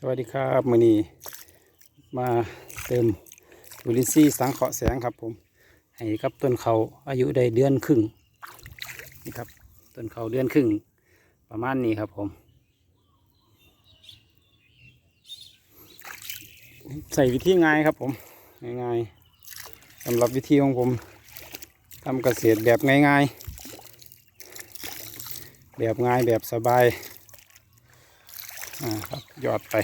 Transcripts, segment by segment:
สวัสดีครับมือนี้มาเติมยูรินซีย์สังเคราะห์แสงครับผมให้กับต้นเขาอายุได้เดือนครึ่งนี่ครับต้นเขาเดือนครึ่งประมาณนี้ครับผมใส่วิธีง่ายครับผมง่ายๆสำหรับวิธีของผมทำเกษตรแบบง่ายๆ แบบง่ายแบบสบาย อ่าครับยอดไป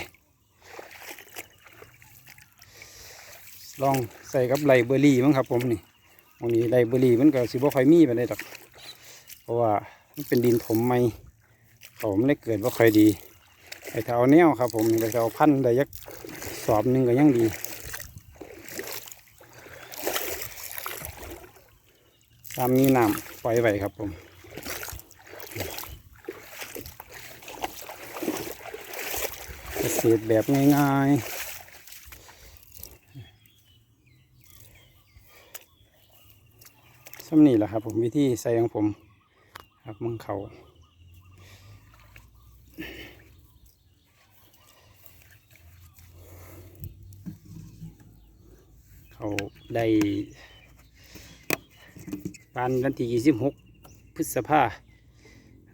ลองใส่กับไลเบอรี่มั้งครับ ผมนี่วันนี้ไลเบอรี่มันก็สิบ่ค่อยมีไปเลยดอกเพราะว่ามันเป็นดินถมไม่ผมเลยเกิดว่าค่อยดีไอเท้าแนวครับ ผมไอเท้าพันธุ์ได้ยักสอบหนึ่งก็ยังดีตามนี้น้ำปล่อยไว้ครับผม เกษตรแบบง่ายๆซ้ำนี่แหละครับผมวิธีใส่ของผมครับมังเขาเขาได้ปานวันที่ยี่สิบหกพฤษภา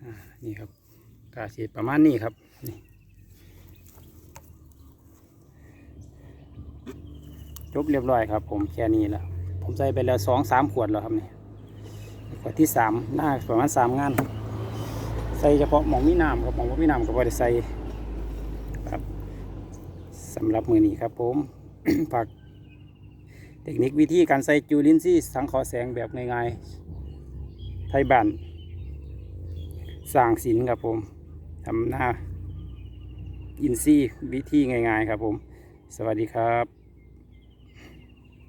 อ่านี่ครับกาสีประมาณนี้ครับนี่ จ บเรียบร้อยครับ ผมแค่นี้แหละผมใส่ไปแล้วสองสามขวดแล้วครับนี่ขวดที่สามหน้าประมาณสามงาน ใส่เฉพาะหมองมีน้ำครับหมองมีน้ำก็พอได้ใส่ครับสำหรับมือนี้ครับ ผมฝากเทคนิควิธีการใส่จูลินซี่สังเคราะห์แสงแบบง่ายๆไทยบ้านสร้างศิลครับผมทำหน้าอินซี่วิธีง่ายๆครับผม สวัสดีครับ